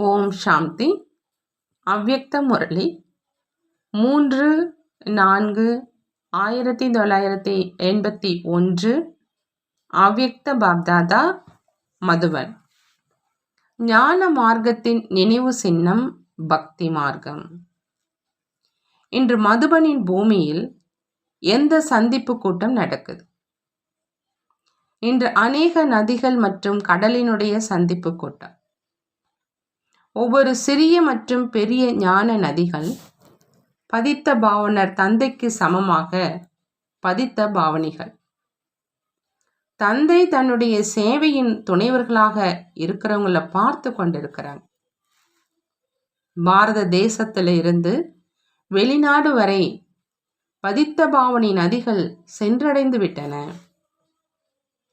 ஓம் சாந்தி. அவ்யக்த முரளி. மூன்று நான்கு ஆயிரத்தி தொள்ளாயிரத்தி எண்பத்தி ஒன்று. அவ்யக்த பாப்தாதா மதுவன். ஞான மார்க்கத்தின் நினைவு சின்னம் பக்தி மார்க்கம். இன்று மதுபனின் பூமியில் எந்த சந்திப்பு கூட்டம் நடக்குது? இன்று அநேக நதிகள் மற்றும் கடலினுடைய சந்திப்பு கூட்டம். ஒவ்வொரு சிறிய மற்றும் பெரிய ஞான நதிகள் பதித்த பாவனர் தந்தைக்கு சமமாக பதித்த பாவனிகள். தந்தை தன்னுடைய சேவையின் துணைவர்களாக இருக்கிறவங்கள பார்த்து கொண்டிருக்கிறாங்க. பாரத தேசத்துல இருந்து வெளிநாடு வரை பதித்த பாவனி நதிகள் சென்றடைந்து விட்டன.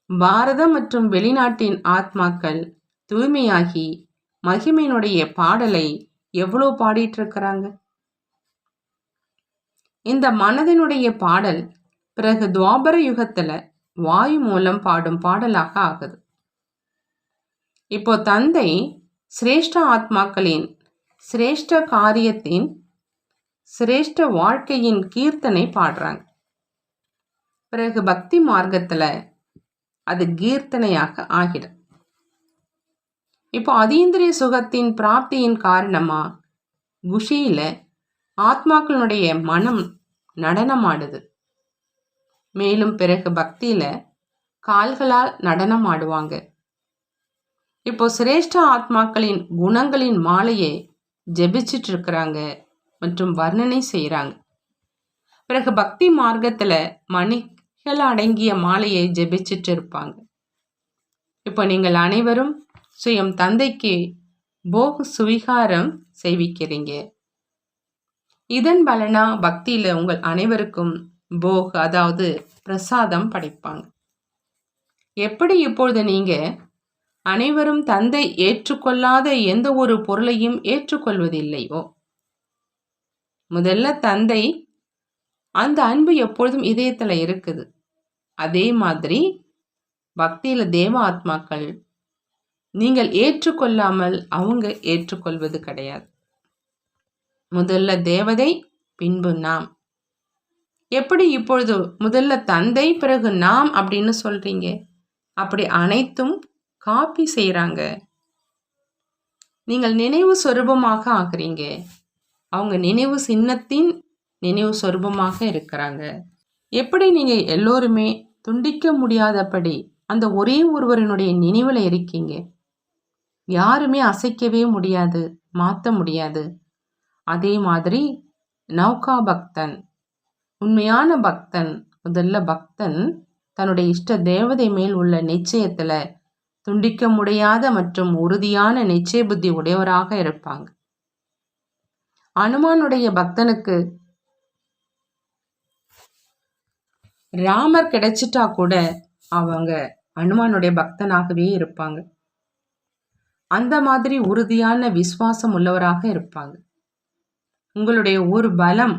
பாரதம் மற்றும் வெளிநாட்டின் ஆத்மாக்கள் தூய்மையாகி மகிமையினுடைய பாடலை எவ்வளோ பாடிட்டு இருக்கிறாங்க இந்த மனதினுடைய பாடல் பிறகு துவாபர யுகத்துல வாயு மூலம் பாடும் பாடலாக ஆகுது. இப்போ தந்தை சிரேஷ்ட ஆத்மாக்களின் சிரேஷ்ட காரியத்தின் சிரேஷ்ட வாழ்க்கையின் கீர்த்தனை பாடுறாங்க. பிறகு பக்தி மார்க்கத்தில் அது கீர்த்தனையாக ஆகிடும். இப்போ அதீந்திரிய சுகத்தின் பிராப்தியின் காரணமா? குஷியில ஆத்மாக்களுடைய மனம் நடனமாடுது. மேலும் பிறகு பக்தியில கால்களால் நடனம் ஆடுவாங்க இப்போ சிரேஷ்ட ஆத்மாக்களின் குணங்களின் மாலையை ஜெபிச்சிட்டு இருக்கிறாங்க மற்றும் வர்ணனை செய்கிறாங்க பிறகு பக்தி மார்க்கத்தில் மணிகள் அடங்கிய மாலையை ஜெபிச்சிட்டு இருப்பாங்க இப்போ நீங்கள் அனைவரும் சுயம் தந்தைக்கு போக சுவிகாரம் செய்விக்கிறீங்க. இதன் பலனா பக்தியில் உங்கள் அனைவருக்கும் போக் அதாவது பிரசாதம் படைப்பாங்க. எப்படி இப்பொழுது நீங்க அனைவரும் தந்தை ஏற்றுக்கொள்ளாத எந்த ஒரு பொருளையும் ஏற்றுக்கொள்வதில்லையோ? முதல்ல தந்தை அந்த அன்பு எப்பொழுதும் இதயத்தில் இருக்குது. அதே மாதிரி பக்தியில் தேவ ஆத்மாக்கள் நீங்கள் ஏற்றுக்கொள்ளாமல் அவங்க ஏற்றுக்கொள்வது கிடையாது. முதல்ல தேவதை பின்பு நாம். எப்படி இப்பொழுது முதல்ல தந்தை பிறகு நாம் அப்படின்னு சொல்றீங்க? அப்படி அனைத்தும் காப்பி செய்கிறாங்க நீங்கள் நினைவு சொரூபமாக ஆகிறீங்க அவங்க நினைவு சின்னத்தின் நினைவு சொரூபமாக இருக்கிறாங்க. எப்படி நீங்கள் எல்லோருமே துண்டிக்க முடியாதபடி அந்த ஒரே ஒருவரினுடைய நினைவில் இருக்கீங்க? யாருமே அசைக்கவே முடியாது மாற்ற முடியாது. அதே மாதிரி நௌகா பக்தன் உண்மையான பக்தன் முதல்ல பக்தன் தன்னுடைய இஷ்ட தேவதை மேல் உள்ள நிச்சயத்துல துண்டிக்க முடியாத மற்றும் உறுதியான நிச்சய புத்தி உடையவராக இருப்பாங்க. அனுமானுடைய பக்தனுக்கு ராமர் கிடைச்சிட்டா கூட அவங்க அனுமானுடைய பக்தனாகவே இருப்பாங்க. அந்த மாதிரி உறுதியான விசுவாசம் உள்ளவராக இருப்பாங்க. உங்களுடைய ஒரு பலம்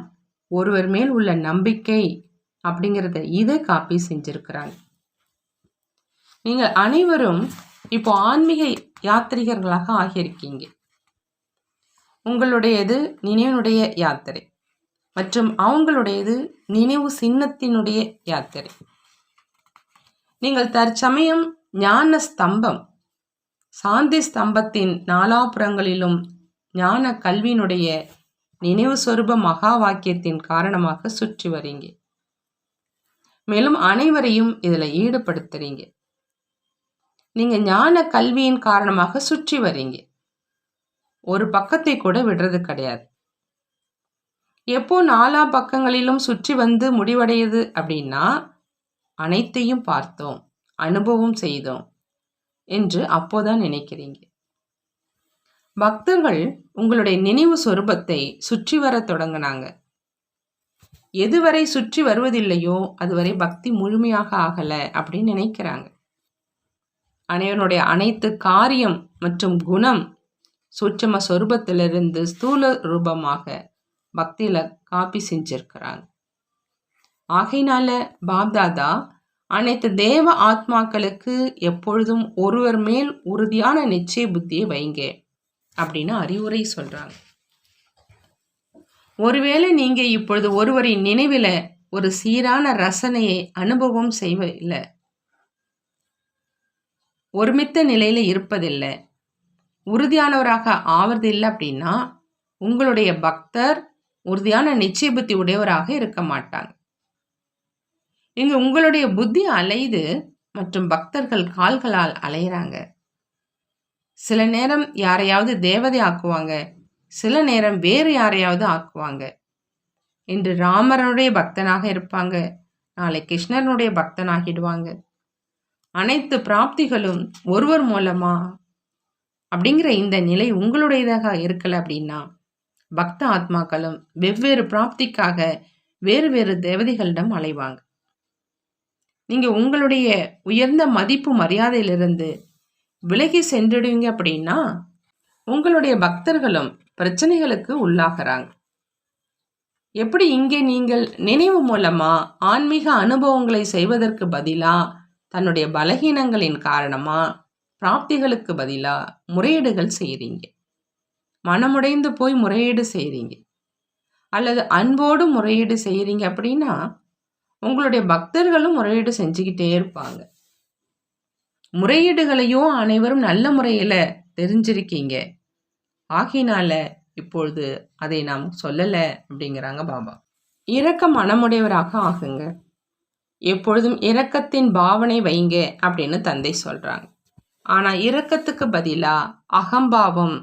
ஒருவர் மேல் உள்ள நம்பிக்கை அப்படிங்கிறத இதை காப்பி செஞ்சிருக்கிறாங்க. நீங்கள் அனைவரும் இப்போ ஆன்மீக யாத்திரிகர்களாக ஆகியிருக்கீங்க. உங்களுடையது நினைவனுடைய யாத்திரை மற்றும் அவங்களுடையது நினைவு சின்னத்தினுடைய யாத்திரை. நீங்கள் தற்சமயம் ஞான ஸ்தம்பம் சாந்தி ஸ்தம்பத்தின் நாலாபுறங்களிலும் ஞான கல்வியினுடைய நினைவு சொரூப மகா வாக்கியத்தின் காரணமாக சுற்றி வரீங்க மேலும் அனைவரையும் இதில் ஈடுபடுத்துறீங்க நீங்க ஞான கல்வியின் காரணமாக சுற்றி வரீங்க ஒரு பக்கத்தை கூட விடுறது கிடையாது. எப்போ நாலா பக்கங்களிலும் சுற்றி வந்து முடிவடையுது அப்படின்னா அனைத்தையும் பார்த்தோம் அனுபவம் செய்தோம். என்று அப்போதான் நினைக்கிறீங்க. பக்தர்கள் உங்களுடைய நினைவு சொரூபத்தை சுற்றி வர தொடங்கினாங்க. எதுவரை சுற்றி வருவதில்லையோ அதுவரை பக்தி முழுமையாக ஆகல அப்படின்னு நினைக்கிறாங்க. அனைவனுடைய அனைத்து காரியம் மற்றும் குணம் சூட்சம சொரூபத்திலிருந்து ஸ்தூல ரூபமாக பக்தியில காப்பி செஞ்சிருக்கிறாங்க. ஆகையினால பாப்தாதா அனைத்து தேவ ஆத்மாக்களுக்கு எப்பொழுதும் ஒருவர் மேல் உறுதியான நிச்சய புத்தியை வைங்க அப்படின்னு அறிவுரை சொல்கிறாங்க ஒருவேளை நீங்கள் இப்பொழுது ஒருவரின் நினைவில் ஒரு சீரான ரசனையை அனுபவம் செய்வதில்லை. ஒருமித்த நிலையில் இருப்பதில்லை. உறுதியானவராக ஆவறதில்லை அப்படின்னா உங்களுடைய பக்தர் உறுதியான நிச்சய புத்தி உடையவராக இருக்க மாட்டாங்க. இங்கு உங்களுடைய புத்தி அலைது மற்றும் பக்தர்கள் கால்களால் அலையிறாங்க. சில நேரம் யாரையாவது தேவதை ஆக்குவாங்க சில நேரம் வேறு யாரையாவது ஆக்குவாங்க. இன்று ராமரனுடைய பக்தனாக இருப்பாங்க நாளை கிருஷ்ணனுடைய பக்தனாகிடுவாங்க. அனைத்து பிராப்திகளும் ஒருவர் மூலமா? அப்படிங்கிற இந்த நிலை உங்களுடையதாக இருக்கல அப்படின்னா பக்த ஆத்மாக்களும் வெவ்வேறு பிராப்திக்காக வேறு வேறு தேவதைகளிடம் அலைவாங்க. நீங்கள் உங்களுடைய உயர்ந்த மதிப்பு மரியாதையிலிருந்து விலகி சென்றுடுவீங்க அப்படின்னா உங்களுடைய பக்தர்களும் பிரச்சனைகளுக்கு உள்ளாகிறாங்க. எப்படி இங்கே நீங்கள் நினைவு மூலமா ஆன்மீக அனுபவங்களை செய்வதற்கு பதிலா தன்னுடைய பலகீனங்களின் காரணமா பிராப்திகளுக்கு பதிலா முறையீடுகள் செய்கிறீங்க மனமுடைந்து போய் முறையீடு செய்கிறீங்க அல்லது அன்போடு முறையீடு செய்கிறீங்க அப்படின்னா உங்களுடைய பக்தர்களும் முறையீடு செஞ்சுக்கிட்டே இருப்பாங்க. முறையீடுகளையும் அனைவரும் நல்ல முறையில் தெரிஞ்சிருக்கீங்க. ஆகினால இப்பொழுது அதை நாம் சொல்லலை அப்படிங்கிறாங்க பாபா. இரக்க மனமுடையவராக ஆகுங்க. எப்பொழுதும் இரக்கத்தின் பாவனை வைங்க அப்படின்னு தந்தை சொல்கிறாங்க ஆனால் இரக்கத்துக்கு பதிலாக அகம்பாவம்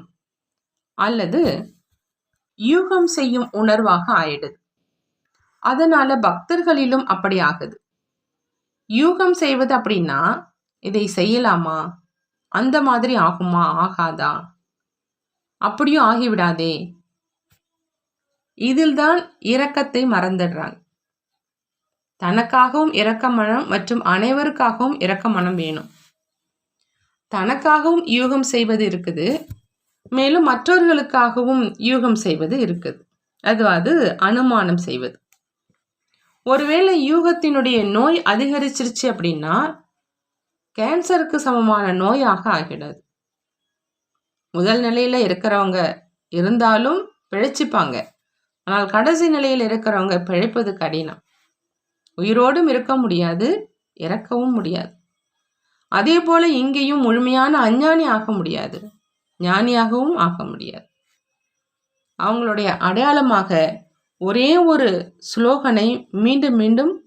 அல்லது யூகம் செய்யும் உணர்வாக ஆயிடுது. அதனால பக்தர்களிலும் அப்படி ஆகுது. யூகம் செய்வது அப்படின்னா இதை செய்யலாமா? அந்த மாதிரி ஆகுமா? ஆகாதா? அப்படியும் ஆகிவிடாதே. இதில்தான் இரக்கத்தை மறந்துடுறாங்க. தனக்காகவும் இரக்க மனம் மற்றும் அனைவருக்காகவும் இரக்க மனம் வேணும். தனக்காகவும் யூகம் செய்வது இருக்குது. மேலும் மற்றவர்களுக்காகவும் யூகம் செய்வது இருக்குது. அதாவது அனுமானம் செய்வது. ஒருவேளை யூகத்தினுடைய நோய் அதிகரிச்சிருச்சு அப்படின்னா கேன்சருக்கு சமமான நோயாக ஆகிடாது. முதல் நிலையில இருக்கிறவங்க இருந்தாலும் பிழைச்சிப்பாங்க. ஆனால் கடைசி நிலையில் இருக்கிறவங்க பிழைப்பது கடினம். உயிரோடும் இருக்க முடியாது இறக்கவும் முடியாது. அதே போல இங்கேயும் முழுமையான அஞ்ஞானி ஆக முடியாது ஞானியாகவும் ஆக முடியாது. அவங்களுடைய அடையாளமாக ஒரே ஒரு ஸ்லோகனை மீண்டும் மீண்டும்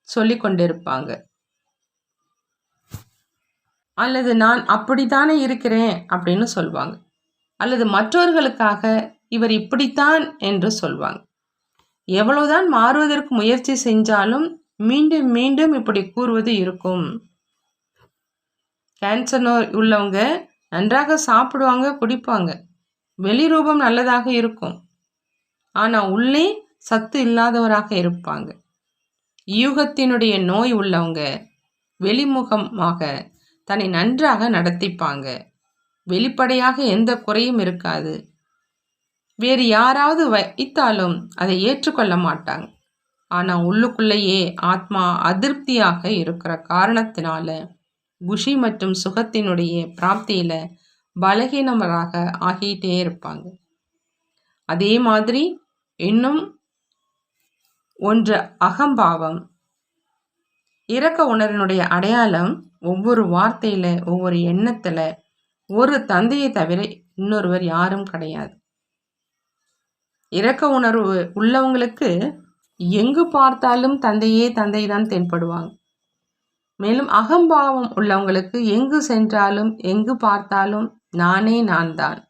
சொல்லி கொண்டிருப்பாங்க அல்லது நான் அப்படித்தானே இருக்கிறேன் அப்படின்னு சொல்வாங்க. அல்லது மற்றவர்களுக்காக இவர் இப்படித்தான் என்று சொல்வாங்க. எவ்வளவுதான் மாறுவதற்கு முயற்சி செஞ்சாலும் மீண்டும் மீண்டும் இப்படி கூறுவது இருக்கும். கேன்சர் நோய் உள்ளவங்க நன்றாக சாப்பிடுவாங்க குடிப்பாங்க. வெளி ரூபம் நல்லதாக இருக்கும். ஆனால் உள்ளே சத்து இல்லாதவராக இருப்பாங்க. யூகத்தினுடைய நோய் உள்ளவங்க வெளிமுகமாக தன்னை நன்றாக நடத்திப்பாங்க. வெளிப்படையாக எந்த குறையும் இருக்காது. வேறு யாராவது வைத்தாலும் அதை ஏற்றுக்கொள்ள மாட்டாங்க. ஆனால் உள்ளுக்குள்ளேயே ஆத்மா அதிருப்தியாக இருக்கிற காரணத்தினால குஷி மற்றும் சுகத்தினுடைய பிராப்தியில் பலகீனமராக ஆகிட்டே இருப்பாங்க. அதே மாதிரி இன்னும் ஒன்று அகம்பாவம். இரக்க உணர்வினுடைய அடையாளம் ஒவ்வொரு வார்த்தையில் ஒவ்வொரு எண்ணத்தில் ஒரு தந்தையை தவிர இன்னொருவர் யாரும் கிடையாது. இரக்க உணர்வு உள்ளவங்களுக்கு எங்கு பார்த்தாலும் தந்தையே தந்தை தான் தென்படுவாங்க. மேலும் அகம்பாவம் உள்ளவங்களுக்கு எங்கு சென்றாலும் எங்கு பார்த்தாலும் நானே நான் தான்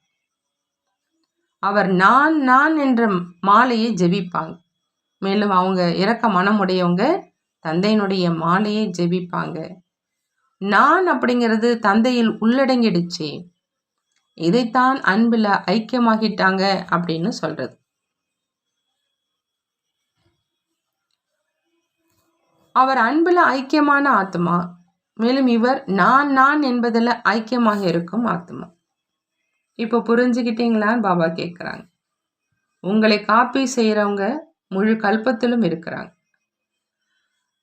அவர் நான் நான் என்ற மாலையை ஜெபிப்பாங்க. மேலும் அவங்க இறக்க மனமுடையவங்க தந்தையினுடைய மாலையை ஜெபிப்பாங்க. நான் அப்படிங்கிறது தந்தையில் உள்ளடங்கிடுச்சு. இதைத்தான் அன்பில் ஐக்கியமாகிட்டாங்க அப்படின்னு சொல்றது. அவர் அன்பில் ஐக்கியமான ஆத்மா. மேலும் இவர் நான் நான் என்பதில் ஐக்கியமாக இருக்கும் ஆத்மா. இப்போ புரிஞ்சுக்கிட்டீங்களான்னு பாபா கேட்குறாங்க உங்களை காப்பி செய்கிறவங்க முழு கல்பத்திலும் இருக்கிறாங்க.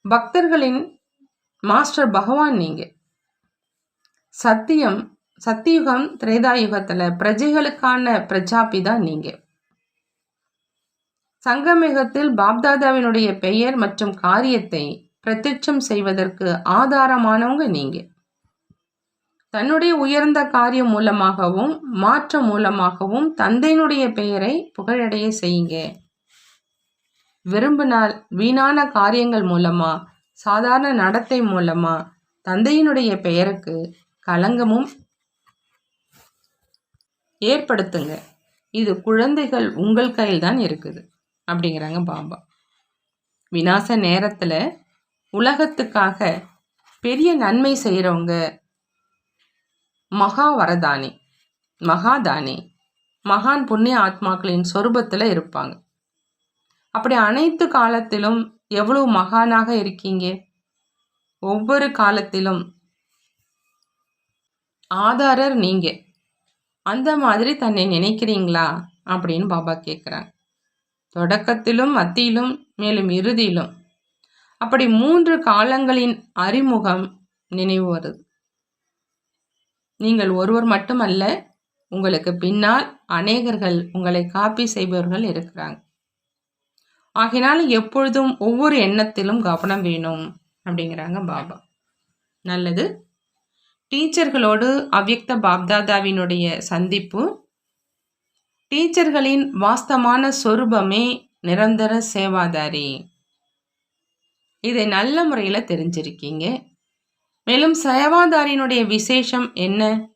பக்தர்களின் மாஸ்டர் பகவான் நீங்கள் சத்தியம் சத்தியுகம் திரேதாயுகத்தில் பிரஜைகளுக்கான பிரஜாபி தான் நீங்கள் சங்கமிகத்தில் பாப்தாதாவினுடைய பெயர் மற்றும் காரியத்தை பிரத்யட்சம் செய்வதற்கு ஆதாரமானவங்க நீங்கள் தன்னுடைய உயர்ந்த காரியம் மூலமாகவும் மாற்றம் மூலமாகவும் தந்தையினுடைய பெயரை புகழடைய செய்யுங்க. விரும்பினால் வீணான காரியங்கள் மூலமா சாதாரண நடத்தை மூலமா தந்தையினுடைய பெயருக்கு களங்கமும் ஏற்படுத்துங்க. இது குழந்தைகள் உங்கள் கையில் தான் இருக்குது அப்படிங்கிறாங்க பாபா. விநாச நேரத்தில் உலகத்துக்காக பெரிய நன்மை செய்கிறவங்க மகா வரதானி மகாதானி. மகான் புண்ணிய ஆத்மாக்களின் சொரூபத்தில் இருப்பாங்க. அப்படி அனைத்து காலத்திலும் எவ்வளவு மகானாக இருக்கீங்க? ஒவ்வொரு காலத்திலும் ஆதாரர் நீங்க. அந்த மாதிரி தன்னை நினைக்கிறீங்களா? அப்படின்னு பாபா கேட்குறாங்க தொடக்கத்திலும் மத்தியிலும் மேலும் இறுதியிலும். அப்படி மூன்று காலங்களின் அறிமுகம் நினைவு வருது. நீங்கள் ஒருவர் மட்டுமல்ல உங்களுக்கு பின்னால் அநேகர்கள் உங்களை காப்பி செய்பவர்கள் இருக்கிறாங்க. ஆகினால எப்பொழுதும் ஒவ்வொரு எண்ணத்திலும் கவனம் வேணும் அப்படிங்கிறாங்க பாபா. நல்லது. டீச்சர்களோடு அவ்யக்த பாப்தாதாவினுடைய சந்திப்பு. டீச்சர்களின் வாஸ்தமான சொரூபமே நிரந்தர சேவாதாரி. இதை நல்ல முறையில் தெரிஞ்சிருக்கீங்க. மேலும் சேவாதாரியினுடைய விசேஷம் என்ன?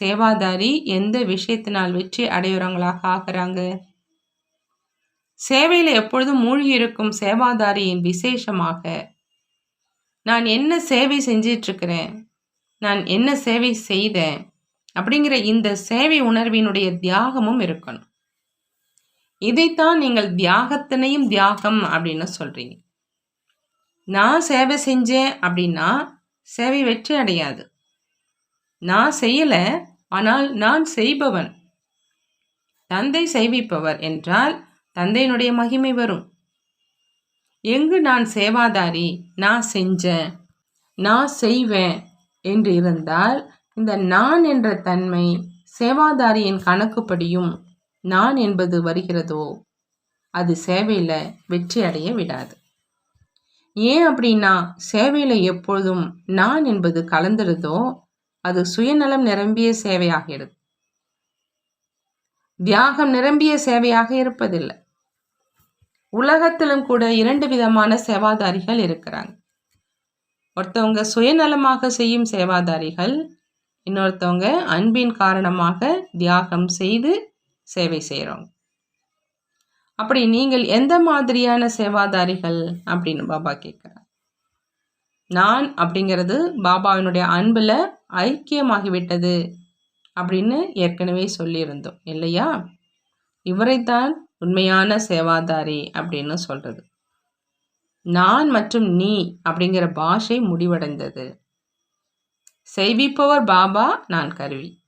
சேவாதாரி எந்த விஷயத்தினால் வெற்றி அடையுறவங்களாக ஆகிறாங்க? சேவையில் எப்பொழுதும் மூழ்கி இருக்கும் சேவாதாரியின் விசேஷமாக நான் என்ன சேவை செஞ்சிட்ருக்கிறேன்? நான் என்ன சேவை செய்தேன்? அப்படிங்கிற இந்த சேவை உணர்வினுடைய தியாகமும் இருக்கணும். இதைத்தான் நீங்கள் தியாகத்தினையும் தியாகம் அப்படின்னு சொல்றீங்க. நான் சேவை செஞ்சேன் அப்படின்னா சேவை வெற்றி அடையாது. நான் செய்யலை ஆனால் நான் செய்பவன். தந்தை செய்விப்பவர் என்றால் தந்தையினுடைய மகிமை வரும். எங்கு நான் சேவாதாரி நான் செஞ்சேன் நான் செய்வேன் என்று இருந்தால் இந்த நான் என்ற தன்மை சேவாதாரியின் கணக்குப்படியும் நான் என்பது வருகிறதோ அது சேவையில் வெற்றி அடைய விடாது. ஏன் அப்படின்னா சேவையில் எப்பொழுதும் நான் என்பது கலந்துருதோ அது சுயநலம் நிரம்பிய சேவையாகிறது தியாகம் நிரம்பிய சேவையாக இருப்பதில்லை. உலகத்திலும் கூட இரண்டு விதமான சேவாதாரிகள் இருக்கிறாங்க. ஒருத்தவங்க சுயநலமாக செய்யும் சேவாதாரிகள் இன்னொருத்தவங்க அன்பின் காரணமாக தியாகம் செய்து சேவை செய்கிறோங்க அப்படி நீங்கள் எந்த மாதிரியான சேவாதாரிகள் அப்படின்னு பாபா கேட்குறார். நான் அப்படிங்கிறது பாபாவினுடைய அன்பில் ஐக்கியமாகிவிட்டது அப்படின்னு ஏற்கனவே சொல்லியிருந்தோம் இல்லையா? இவரைத்தான் உண்மையான சேவாதாரி அப்படின்னு சொல்கிறது நான் மற்றும் நீ அப்படிங்கிற பாஷை முடிவடைந்தது. செய்விப்பவர் பாபா நான் கருவி.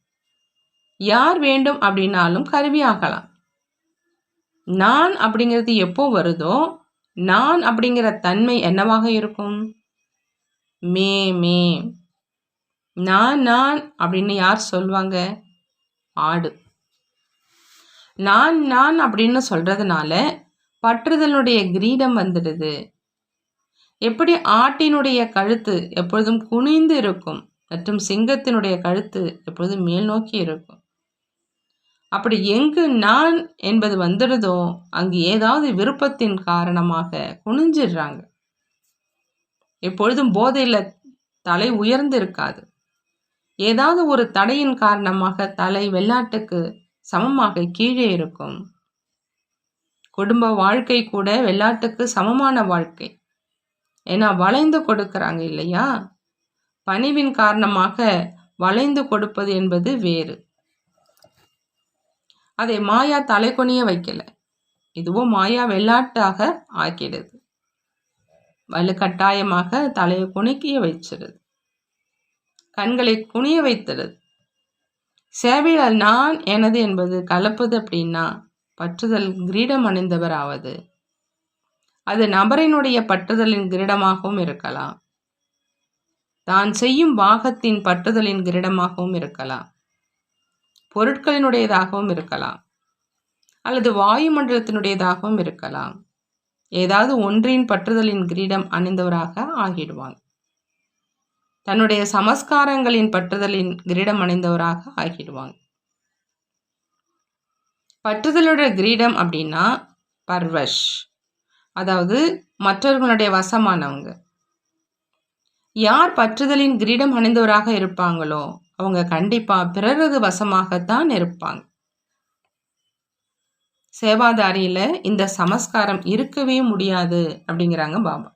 யார் வேண்டும் அப்படின்னாலும் கருவி ஆகலாம். நான் அப்படிங்கிறது எப்போ வருதோ நான் அப்படிங்கிற தன்மை என்னவாக இருக்கும்? மே மே. நான் நான் அப்படின்னு யார் சொல்லுவாங்க ஆடு. நான் நான் அப்படின்னு சொல்றதுனால பற்றுதலுடைய கிரீடம் வந்துடுது. எப்படி ஆட்டினுடைய கழுத்து எப்பொழுதும் குனிந்து இருக்கும் மற்றும் சிங்கத்தினுடைய கழுத்து எப்பொழுதும் மேல் நோக்கி இருக்கும்? அப்படி எங்கு நான் என்பது வந்துடுதோ அங்கு ஏதாவது விருப்பத்தின் காரணமாக குனிஞ்சிடுறாங்க. எப்பொழுதும் போதையில் தலை உயர்ந்து இருக்காது ஏதாவது ஒரு தடையின் காரணமாக தலை வெள்ளாட்டுக்கு சமமாக கீழே இருக்கும். குடும்ப வாழ்க்கை கூட வெள்ளாட்டுக்கு சமமான வாழ்க்கை. ஏன்னா வளைந்து கொடுக்கிறாங்க இல்லையா? பணிவின் காரணமாக வளைந்து கொடுப்பது என்பது வேறு. அதை மாயா தலை கொனிய வைக்கல. இதுவும் மாயா வெள்ளாட்டாக ஆக்கிடுது. வலுக்கட்டாயமாக தலையை குணிக்கிய வைச்சிடுது. கண்களை குனிய வைத்திருது சேவையில் நான் எனது என்பது கலப்பது அப்படின்னா பற்றுதல் கிரீடம் அணிந்தவர் ஆவது அது நபரினுடைய பற்றுதலின் கிரீடமாகவும் இருக்கலாம். தான் செய்யும் பாகத்தின் பற்றுதலின் கிரீடமாகவும் இருக்கலாம். பொருட்களினுடையதாகவும் இருக்கலாம். அல்லது வாயுமண்டலத்தினுடையதாகவும் இருக்கலாம். ஏதாவது ஒன்றின் பற்றுதலின் கிரீடம் அணிந்தவராக ஆகிடுவாங்க தன்னுடைய சமஸ்காரங்களின் பற்றுதலின் கிரீடம் அணிந்தவராக ஆகிடுவாங்க பற்றுதலோட கிரீடம் அப்படின்னா பர்வஷ். அதாவது மற்றவர்களுடைய வசமானவங்க. யார் பற்றுதலின் கிரீடம் அணிந்தவராக இருப்பாங்களோ அவங்க கண்டிப்பாக பிறரது வசமாகத்தான் இருப்பாங்க. சேவாதாரியில் இந்த சமஸ்காரம் இருக்கவே முடியாது அப்படிங்கிறாங்க பாபா.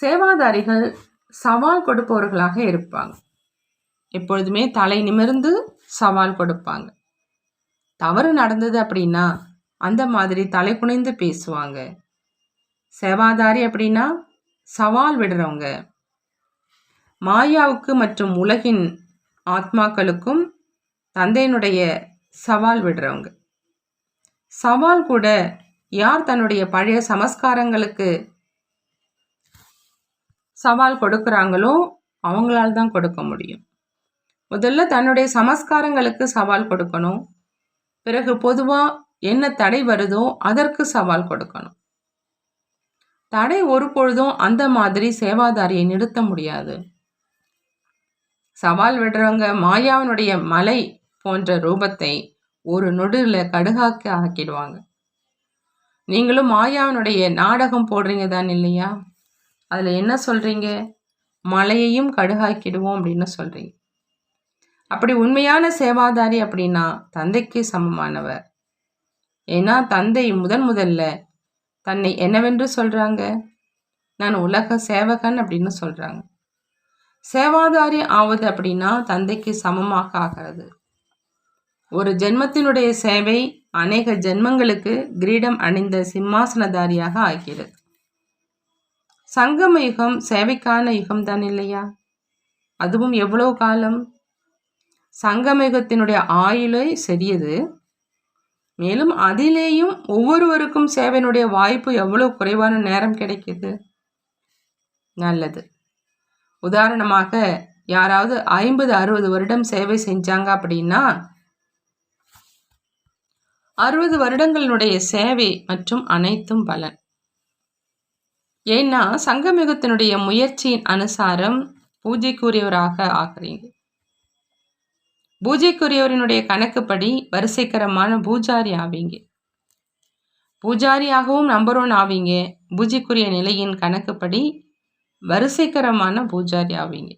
சேவாதாரிகள் சவால் கொடுப்பவர்களாக இருப்பாங்க. எப்பொழுதுமே தலை நிமிர்ந்து சவால் கொடுப்பாங்க. தவறு நடந்தது அப்படின்னா அந்த மாதிரி தலை குனிந்து பேசுவாங்க. சேவாதாரி அப்படின்னா சவால் விடுறவங்க. மாயாவுக்கு மற்றும் உலகின் ஆத்மாக்களுக்கும் தந்தையினுடைய சவால் விடுறவங்க. சவால் கூட யார் தன்னுடைய பழைய சமஸ்காரங்களுக்கு சவால் கொடுக்குறாங்களோ அவங்களால் தான் கொடுக்க முடியும். முதல்ல தன்னுடைய சமஸ்காரங்களுக்கு சவால் கொடுக்கணும். பிறகு பொதுவாக என்ன தடை வருதோ அதற்கு சவால் கொடுக்கணும். தடை ஒரு பொழுதும் அந்த மாதிரி சேவாதாரியை நிறுத்த முடியாது. சவால் விடுறவங்க மாயாவனுடைய மலை போன்ற ரூபத்தை ஒரு நொடியில் கடுகாக்க ஆக்கிடுவாங்க. நீங்களும் மாயாவனுடைய நாடகம் போடுறீங்க தான் இல்லையா? அதில் என்ன சொல்கிறீங்க மலையையும் கடுகாக்கிடுவோம் அப்படின்னு சொல்கிறீங்க அப்படி உண்மையான சேவாதாரி அப்படின்னா தந்தைக்கு சமமானவர். ஏன்னா தந்தை முதன் முதல்ல தன்னை என்னவென்று சொல்கிறாங்க நான் உலக சேவகன் அப்படின்னு சொல்கிறாங்க சேவாதாரி ஆவது அப்படின்னா தந்தைக்கு சமமாக ஆகிறது. ஒரு ஜென்மத்தினுடைய சேவை அநேக ஜென்மங்களுக்கு கிரீடம் அணிந்த சிம்மாசனதாரியாக ஆகிறது. சங்கம யுகம் சேவைக்கான யுகம் தான் இல்லையா? அதுவும் எவ்வளவு காலம்? சங்கம யுகத்தினுடைய ஆயுளை சரியது மேலும் அதிலேயும் ஒவ்வொருவருக்கும் சேவையினுடைய வாய்ப்பு எவ்வளவு குறைவான நேரம் கிடைக்குது? நல்லது. உதாரணமாக யாராவது ஐம்பது அறுபது வருடம் சேவை செஞ்சாங்க அப்படின்னா அறுபது வருடங்களினுடைய சேவை மற்றும் அனைத்தும் பலன். ஏன்னா சங்கமிகத்தினுடைய முயற்சியின் அனுசாரம் பூஜைக்குரியவராக ஆகிறீங்க பூஜைக்குரியவரினுடைய கணக்குப்படி வரிசைக்கரமான பூஜாரி ஆவீங்க. பூஜாரியாகவும் நம்பர் ஒன் ஆவீங்க. பூஜைக்குரிய நிலையின் கணக்குப்படி வரிசைக்கரமான பூஜாரி ஆவீங்க.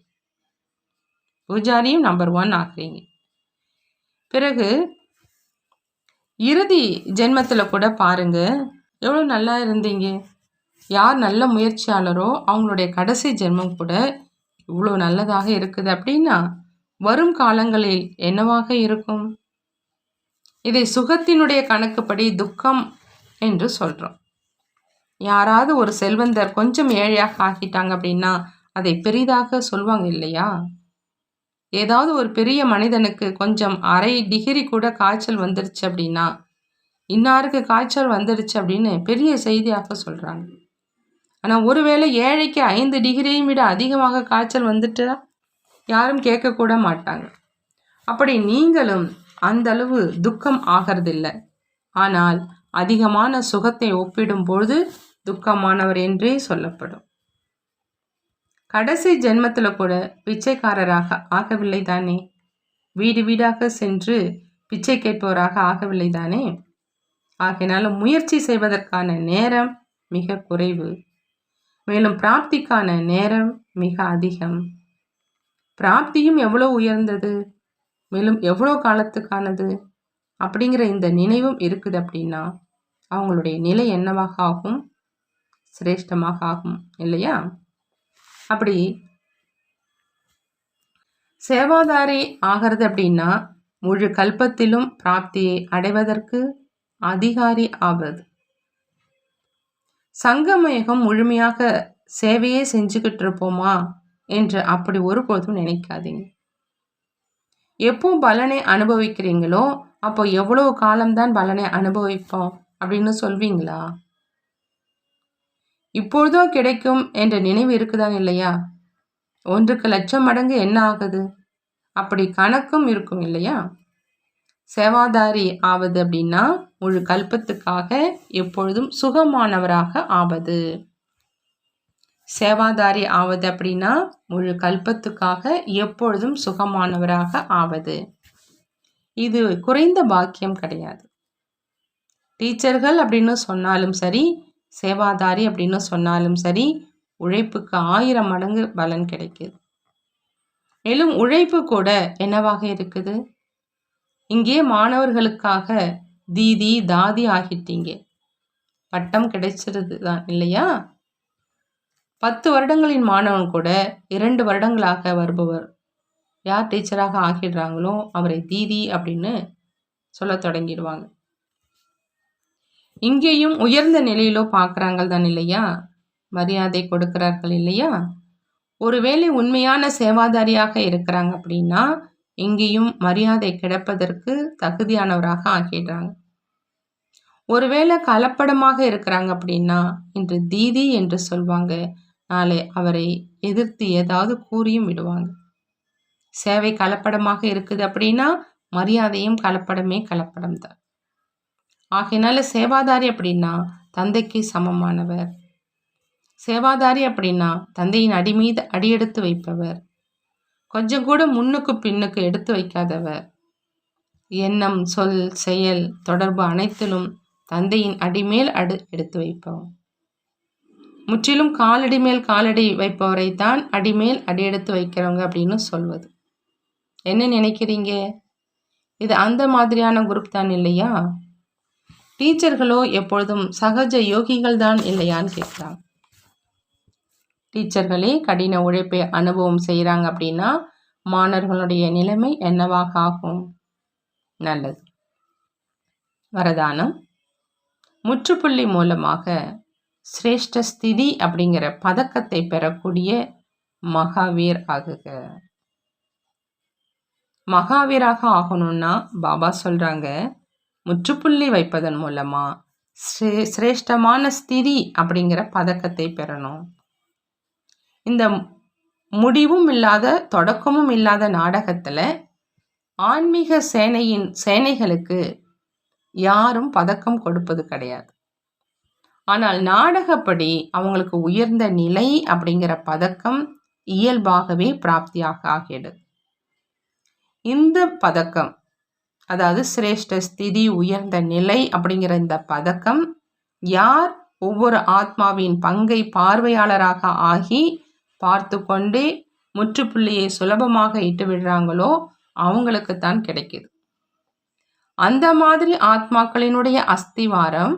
பூஜாரியும் நம்பர் ஒன் ஆக்குறீங்க. பிறகு இறுதி ஜென்மத்தில் கூட பாருங்க எவ்வளோ நல்லா இருந்தீங்க. யார் நல்ல முயற்சியாளரோ அவங்களுடைய கடைசி ஜென்மம் கூட இவ்வளோ நல்லதாக இருக்குது அப்படின்னா வரும் காலங்களில் என்னவாக இருக்கும்? இதை சுகத்தினுடைய கணக்குப்படி துக்கம் என்று சொல்கிறோம் யாராவது ஒரு செல்வந்தர் கொஞ்சம் ஏழையாக ஆகிட்டாங்க அப்படின்னா அதை பெரிதாக சொல்லுவாங்க இல்லையா? ஏதாவது ஒரு பெரிய மனிதனுக்கு கொஞ்சம் அரை டிகிரி கூட காய்ச்சல் வந்துருச்சு அப்படின்னா இன்னாருக்கு காய்ச்சல் வந்துடுச்சு அப்படின்னு பெரிய செய்தியாக சொல்கிறாங்க ஆனால் ஒருவேளை ஏழைக்கு ஐந்து டிகிரியும் விட அதிகமாக காய்ச்சல் வந்துட்டா? யாரும் கேட்கக்கூட மாட்டாங்க. அப்படி நீங்களும் அந்த அளவு துக்கம் ஆகிறதில்லை. ஆனால் அதிகமான சுகத்தை ஒப்பிடும்பொழுது துக்கமானவர் என்றே சொல்லப்படும். கடைசி ஜென்மத்தில் கூட பிச்சைக்காரராக ஆகவில்லை தானே? வீடு வீடாக சென்று பிச்சை கேட்பவராக ஆகவில்லை தானே? ஆகையினால முயற்சி செய்வதற்கான நேரம் மிக குறைவு. மேலும் பிராப்திக்கான நேரம் மிக அதிகம். பிராப்தியும் எவ்வளோ உயர்ந்தது? மேலும் எவ்வளோ காலத்துக்கானது? அப்படிங்கிற இந்த நினைவும் இருக்குது அப்படின்னா அவங்களுடைய நிலை என்னவாக ஆகும்? சிரேஷ்டமாக ஆகும் இல்லையா? அப்படி சேவாதாரி ஆகிறது அப்படின்னா முழு கல்பத்திலும் பிராப்தியை அடைவதற்கு அதிகாரி ஆவது. சங்கமயகம் முழுமையாக சேவையே செஞ்சுக்கிட்டு இருப்போமா என்று அப்படி ஒருபோதும் நினைக்காதீங்க. எப்போ பலனை அனுபவிக்கிறீங்களோ அப்போ எவ்வளவு காலம்தான் பலனை அனுபவிப்போம் அப்படின்னு சொல்வீங்களா? இப்பொழுதோ கிடைக்கும் என்ற நினைவு இருக்குதான் இல்லையா? ஒன்றுக்கு லட்சம் மடங்கு என்ன ஆகுது? அப்படி கணக்கும் இருக்கும் இல்லையா? சேவாதாரி ஆவது அப்படின்னா முழு கல்பத்துக்காக எப்பொழுதும் சுகமானவராக ஆவது. சேவாதாரி ஆவது அப்படின்னா முழு கல்பத்துக்காக எப்பொழுதும் சுகமானவராக ஆவது. இது குறைந்த பாக்கியம் கிடையாது. டீச்சர்கள் அப்படின்னு சொன்னாலும் சரி சேவாதாரி அப்படின்னு சொன்னாலும் சரி உழைப்புக்கு ஆயிரம் மடங்கு பலன் கிடைக்குது. மேலும் உழைப்பு கூட என்னவாக இருக்குது? இங்கே மாணவர்களுக்காக தீதி தாதி ஆகிட்டீங்க. பட்டம் கிடைச்சிருது தான் இல்லையா? பத்து வருடங்களின் மாணவன் கூட இரண்டு வருடங்களாக வருபவர். யார் டீச்சராக ஆகிடுறாங்களோ அவரை தீதி அப்படின்னு சொல்ல தொடங்கிடுவாங்க. இங்கேயும் உயர்ந்த நிலையிலோ பார்க்குறாங்க தான் இல்லையா? மரியாதை கொடுக்கிறார்கள் இல்லையா? ஒருவேளை உண்மையான சேவாதாரியாக இருக்கிறாங்க அப்படின்னா இங்கேயும் மரியாதை கிடைப்பதற்கு தகுதியானவராக ஆக்கிடுறாங்க ஒருவேளை கலப்படமாக இருக்கிறாங்க அப்படின்னா இன்று தீதி என்று சொல்வாங்க. நாளை அவரை எதிர்த்து ஏதாவது கூறியும் விடுவாங்க. சேவை கலப்படமாக இருக்குது அப்படின்னா மரியாதையும் கலப்படமே கலப்படம் தான் ஆகையினால சேவாதாரி அப்படின்னா தந்தைக்கு சமமானவர். சேவாதாரி அப்படின்னா தந்தையின் அடி மீது அடியெடுத்து வைப்பவர். கொஞ்சம் கூட முன்னுக்கு பின்னுக்கு எடுத்து வைக்காதவர். எண்ணம் சொல் செயல் தொடர்பு அனைத்திலும் தந்தையின் அடிமேல் அடு எடுத்து வைப்பவர் முற்றிலும் காலடி மேல் காலடி வைப்பவரை தான் அடிமேல் அடியெடுத்து வைக்கிறவங்க அப்படின்னு சொல்வது. என்ன நினைக்கிறீங்க? இது அந்த மாதிரியான குரூப் தான் இல்லையா? டீச்சர்களோ எப்பொழுதும் சகஜ யோகிகள் தான் இல்லையான்னு கேட்குறாங்க. டீச்சர்களே கடின உழைப்பை அனுபவம் செய்கிறாங்க அப்படின்னா மாணவர்களுடைய நிலைமை என்னவாக ஆகும்? நல்லது. வரதானம். முற்றுப்புள்ளி மூலமாக சிரேஷ்ட ஸ்திதி அப்படிங்கிற பதக்கத்தை பெறக்கூடிய மகாவீர் ஆகுக. மகாவீராக ஆகணும்னா பாபா சொல்கிறாங்க முற்றுப்புள்ளி வைப்பதன் மூலமாக ஸ்ரே சிரேஷ்டமான ஸ்திதி அப்படிங்கிற பதக்கத்தை பெறணும். இந்த முடிவும் இல்லாத தொடக்கமும் இல்லாத நாடகத்தில் ஆன்மீக சேனையின் சேனைகளுக்கு யாரும் பதக்கம் கொடுப்பது கிடையாது. ஆனால் நாடகப்படி அவங்களுக்கு உயர்ந்த நிலை அப்படிங்கிற பதக்கம் இயல்பாகவே பிராப்தியாக ஆகிடுது இந்த பதக்கம் அதாவது சிரேஷ்ட ஸ்திதி உயர்ந்த நிலை அப்படிங்கிற இந்த பதக்கம் யார்? ஒவ்வொரு ஆத்மாவின் பங்கை பார்வையாளராக ஆகி பார்த்து கொண்டே முற்றுப்புள்ளியை சுலபமாக இட்டு விடுறாங்களோ அவங்களுக்கு தான் கிடைக்குது. அந்த மாதிரி ஆத்மாக்களினுடைய அஸ்திவாரம்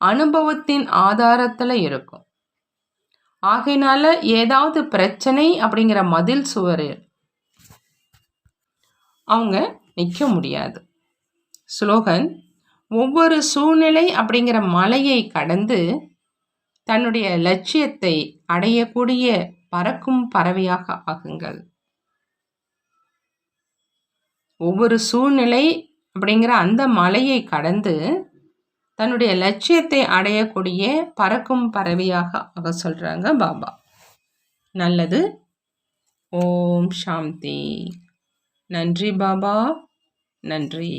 அனுபவத்தின் ஆதாரத்தில் இருக்கும். ஆகையினால ஏதாவது பிரச்சனை அப்படிங்கிற மதில் சுவர். அவங்க நிற்க முடியாது. ஸ்லோகன் ஒவ்வொரு சூழ்நிலை அப்படிங்கிற மலையை கடந்து தன்னுடைய லட்சியத்தை அடையக்கூடிய பறக்கும் பறவையாக ஆகுங்கள். ஒவ்வொரு சூழ்நிலை அப்படிங்கிற அந்த மலையை கடந்து தன்னுடைய லட்சியத்தை அடையக்கூடிய பறக்கும் பறவையாக ஆக சொல்கிறாங்க பாபா. நல்லது. ஓம் சாந்தி. நன்றி பாபா. நன்றி.